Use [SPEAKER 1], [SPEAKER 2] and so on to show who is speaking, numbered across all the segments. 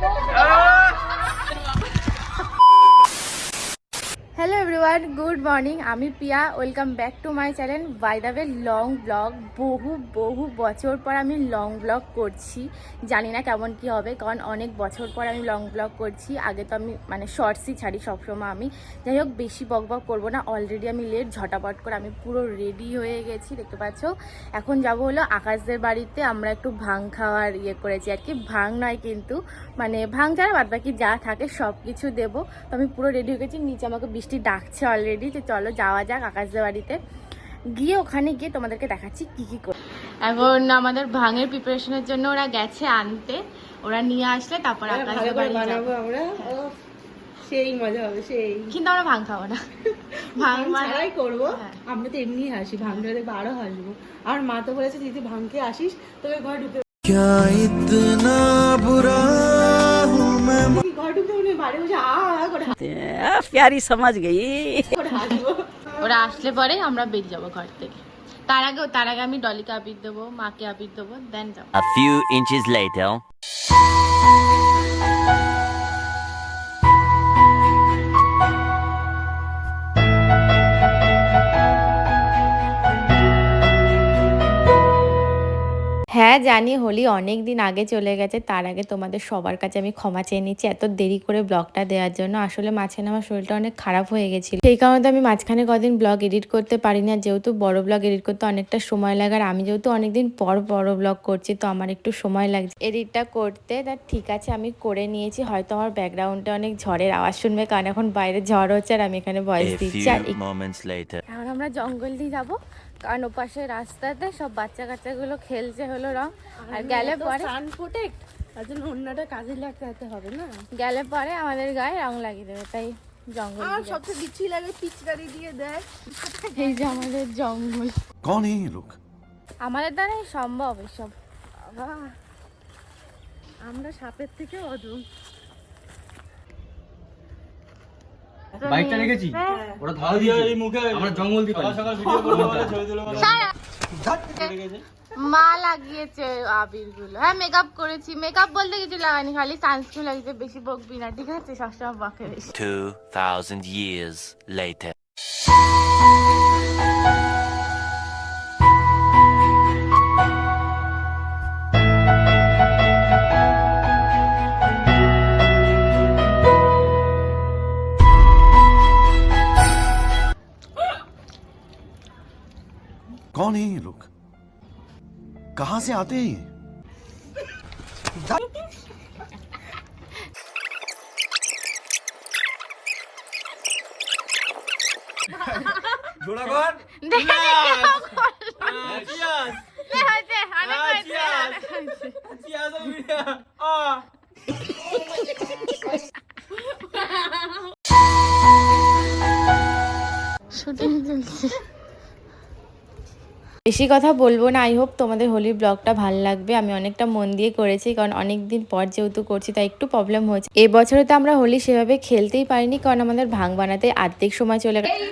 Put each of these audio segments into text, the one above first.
[SPEAKER 1] Vamos. Everyone, good morning. আমি Piya welcome back to my channel. By the way, long blog. বহু বহু বছর পর আমি লং ব্লগ করছি। জানি না কেমন কি হবে, কারণ অনেক বছর পর আমি লং ব্লগ করছি। আগে তো আমি মানে শর্টসই ছাড়ি সবসময় আমি। যাই হোক, বেশি বক বক করব না। অলরেডি আমি লেট ঝটাপট করে আমি পুরো রেডি হয়ে গেছি, দেখতে পাচ্ছ? এখন যাব হলো আকাশদের বাড়িতে। আমরা একটু ভাং খাওয়ার ইয়ে করেছি আর কি। ভাং নয় কিন্তু মানে ভাং ছাড়া বাদ বাকি যা থাকে সব কিছু দেবো। তো আমি পুরো রেডি হয়ে গেছি। নিচে আমাকে বৃষ্টি ডাকছে অলরেডি তো চলো যাওয়া যাক আকাশদের বাড়িতে। গিয়ে ওখানে গিয়ে তোমাদেরকে দেখাচ্ছি কি কি করে এখন আমাদের ভাঙের প্রিপারেশনের জন্য ওরা গেছে আনতে। ওরা নিয়ে আসলে তারপর আকাশদের বাড়ি যাব।
[SPEAKER 2] আমরা। সেই মজা হবে সেই।
[SPEAKER 1] কিন্তু আমরা ভাং খাব না। ভাং
[SPEAKER 2] ভাং
[SPEAKER 1] মানে
[SPEAKER 2] ছাড়াই করব।
[SPEAKER 1] হ্যাঁ।
[SPEAKER 2] আমরা তো এমনি হাসি ভাঙটা দেখব আরও হাসবো। আর মা তো বলেছে যদি ভাঙকে আসিস তোকে ঘর ঢুকতে
[SPEAKER 3] প্যারি
[SPEAKER 2] সমাজ গেই
[SPEAKER 1] ওরা আসলে পরে আমরা বেরিয়ে যাব ঘর থেকে। তার আগে তার আগে আমি ডলিকে আবির দেবো মাকে আবির দেবো দেন যাব।
[SPEAKER 4] A few inches later.
[SPEAKER 1] জানি হোলি অনেক দিন আগে চলে গেছে তার আগে তোমাদের সবার কাছে আমি ক্ষমা চেয়ে নিচ্ছি এত দেরি করে ব্লগটা দেওয়ার জন্য। আসলে মাঝখানে আমার শরীরটা অনেক খারাপ হয়ে গেছিল। সেই কারণে তো আমি মাঝখানে কদিন ব্লগ এডিট করতে পারি না যেহেতু বড় ব্লগ এডিট করতে অনেকটা সময় লাগে আর আমি যেহেতু অনেকদিন পর বড় ব্লগ করছি তো আমার একটু সময় লাগছে। এডিটটা করতে তা ঠিক আছে আমি করে নিয়েছি হয়তো আমার ব্যাকগ্রাউন্ডে অনেক ঝড়ের আওয়াজ শুনবে কারণ এখন বাইরে ঝড় হচ্ছে আর আমি এখানে ভয়েস দিচ্ছি আর এখন আমরা জঙ্গল দিয়ে যাব। কারণ ওপাশে রাস্তাতে সব বাচ্চা কাচ্চাগুলো খেলছে হলো রং। আর গেলে পরে
[SPEAKER 2] সান প্রোটেক্ট তার জন্য অন্যটা কাজে লাগাতে হবে না?
[SPEAKER 1] গেলে পরে আমাদের গায়ে রং লাগিয়ে দেবে তাই জঙ্গল
[SPEAKER 2] আর সবচেয়ে বিচ্ছি লাগে পিচকারি দিয়ে দেয়
[SPEAKER 1] এই যে আমাদের জঙ্গল।
[SPEAKER 5] কোন এই লোক?
[SPEAKER 1] আমাদের দ্বারাই সম্ভব এসব।
[SPEAKER 2] আমরা সাপের থেকে অজম
[SPEAKER 6] বাইকটা রেখেছি? ওরা এই মুখে আমরা জঙ্গল দিয়ে পালিয়েছি।
[SPEAKER 1] মা লাগিয়েছে আবিরগুলো হ্যাঁ মেকআপ করেছি। মেকআপ বলতে কিছু লাগাইনি খালি সানস্ক্রিন লাগিয়েছে। বেশি বকবি না ঠিক আছে? সবসময় বকে বেশি।
[SPEAKER 4] 2,000 years later.
[SPEAKER 5] कहाँ से आते हैं
[SPEAKER 1] जोड़ा कौन বেশি কথা বলব না। আই হোপ তোমাদের হোলির ব্লগটা ভালো লাগবে। আমি অনেকটা মন দিয়ে করেছি কারণ অনেক দিন পর যেহেতু করছি তাই একটু প্রবলেম হয়েছে। এবছরে তো আমরা হোলি সেভাবে খেলতেই পারিনি কারণ আমাদের ভাঙ বানাতে আর্ধেক সময় চলে গেছে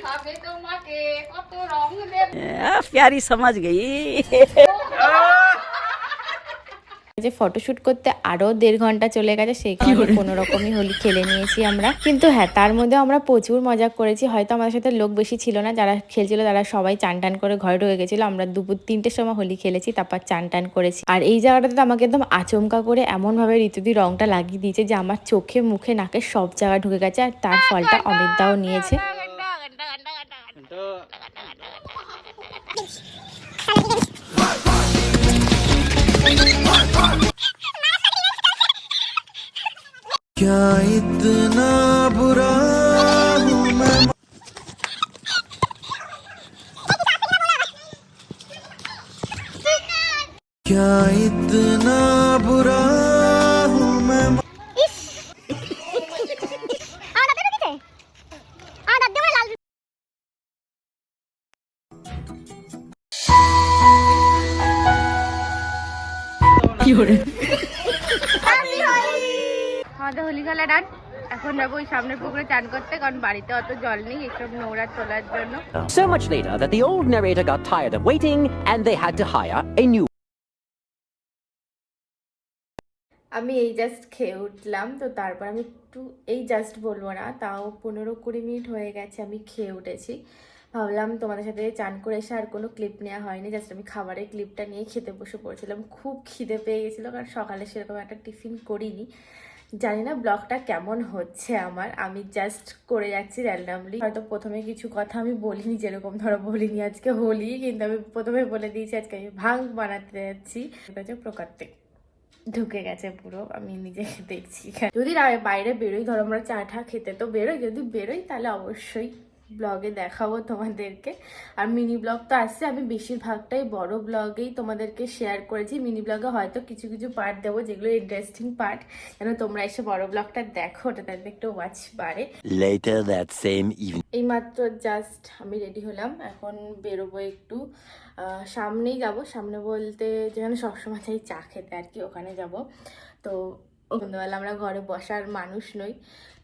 [SPEAKER 3] সমাজ গেই।
[SPEAKER 1] যে ফটোশুট করতে আরও দেড় ঘণ্টা চলে গেছে সেই কারণে কোনো রকমই হোলি খেলে নিয়েছি আমরা। কিন্তু হ্যাঁ তার মধ্যে আমরা প্রচুর মজা করেছি। হয়তো আমাদের সাথে লোক বেশি ছিল না যারা খেলছিল তারা সবাই চান টান করে ঘরে ঢুকে গেছিল। আমরা দুপুর তিনটের সময় হোলি খেলেছি তারপর চান টান করেছি। আর এই জায়গাটাতে তো আমাকে একদম আচমকা করে এমন ভাবে ঋতুদি রংটা লাগিয়ে দিয়েছে যে আমার চোখে মুখে নাকে সব জায়গায় ঢুকে গেছে। আর তার ফলটা অমিত দাও নিয়েছে।
[SPEAKER 5] क्या इतना बुरा हूँ मैं क्या इतना बुरा
[SPEAKER 1] আমাদের হোলি খেলা ডান এখন যাব ওই সামনের পুকুরে চান করতে কারণ বাড়িতে অত জল নেই এসব নোংরা তোলার জন্য।
[SPEAKER 7] So much later that the old narrator got tired of waiting and they had to hire a new
[SPEAKER 1] আমি এই জাস্ট খেয়ে উঠলাম তো তারপর আমি একটু এই জাস্ট বলব না তাও পনেরো কুড়ি মিনিট হয়ে গেছে আমি খেয়ে উঠেছি। ভাবলাম তোমাদের সাথে চান করে এসে আর কোনো ক্লিপ নেওয়া হয়নি জাস্ট আমি খাবারের ক্লিপটা নিয়ে খেতে বসে পড়েছিলাম। খুব খিদে পেয়ে গেছিল কারণ সকালে সেরকম একটা টিফিন করিনি। জানি না ব্লগটা কেমন হচ্ছে আমার। আমি জাস্ট করে যাচ্ছি র্যান্ডামলি হয়তো প্রথমে কিছু কথা আমি বলিনি, যেরকম ধরো বলিনি আজকে হোলি, কিন্তু আমি প্রথমে বলে দিয়েছি আজকে আমি ভাঙ বানাতে যাচ্ছি। এটা ঢুকে গেছে পুরো, আমি নিজেকে দেখছি। যদি বাইরে বেরোই, ধরো আমরা চা ঠা খেতে তো বেরোই, যদি বেরোই তাহলে অবশ্যই ব্লগে দেখাবো তোমাদেরকে। আর মিনি ব্লগ তো আসছে আমি বেশিরভাগটাই বড় ব্লগেই তোমাদেরকে শেয়ার করেছি। মিনি ব্লগে হয়তো কিছু কিছু পার্ট দেবো যেগুলো ইন্টারেস্টিং পার্ট যেন তোমরা এসে বড় ব্লগটা দেখো ওটা তাদের একটু ওয়াচ বাড়ে।
[SPEAKER 4] Evening.
[SPEAKER 1] এইমাত্র জাস্ট আমি রেডি হলাম এখন বেরোবো একটু। সামনেই যাব সামনে বলতে যেখানে সবসময় চাই চা খেতে আর কি ওখানে যাব। তো সন্ধ্যাবেলা আমরা ঘরে বসার মানুষ নই।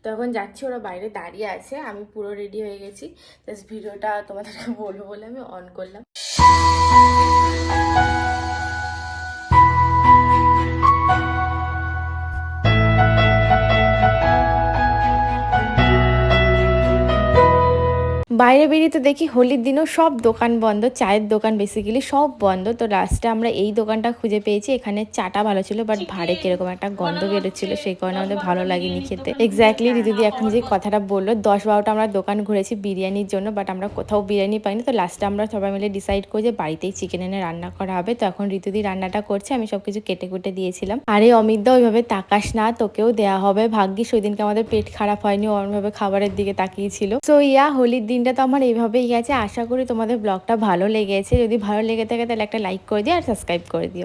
[SPEAKER 1] তখন যাচ্ছি, ওরা বাইরে দাঁড়িয়ে আছে, আমি পুরো রেডি হয়ে গেছি। জাস্ট ভিডিওটা তোমাদেরকে বলব বলে আমি অন করলাম। বাইরে বেরিয়ে তো দেখি হোলির দিনও সব দোকান বন্ধ, চায়ের দোকান বেসিক্যালি সব বন্ধ। তো লাস্টে আমরা এই দোকানটা খুঁজে পেয়েছি, এখানে চাটা ভালো ছিল বাট ভাড়ে কীরকম একটা গন্ধ বেরোচ্ছিল, সেই কারণে আমাদের ভালো লাগেনি খেতে। এক্স্যাক্টলি ঋতুদি এখন যে কথাটা বলল, দশ বারোটা আমরা দোকান ঘুরেছি বিরিয়ানির জন্য বাট আমরা কোথাও বিরিয়ানি পাইনি। তো লাস্টে আমরা সবাই মিলে ডিসাইড করি যে বাড়িতেই চিকেন এনে রান্না করা হবে। তো এখন ঋতুদি রান্নাটা করছে, আমি সবকিছু কেটে কুটে দিয়েছিলাম। আরে অমিতদা ওইভাবে তাকাস না, তোকেও দেয়া হবে। ভাগ্যিস ওই দিনকে আমাদের পেট খারাপ হয়নি ওরমভাবে খাবারের দিকে তাকিয়েছিল। সো ইয়া হোলির দিনটা তো আমার এইভাবেই গেছে। আশা করি তোমাদের ব্লগটা ভালো লেগেছে। যদি ভালো লেগে থাকে তাহলে একটা লাইক করে দিও আর সাবস্ক্রাইব করে দিও।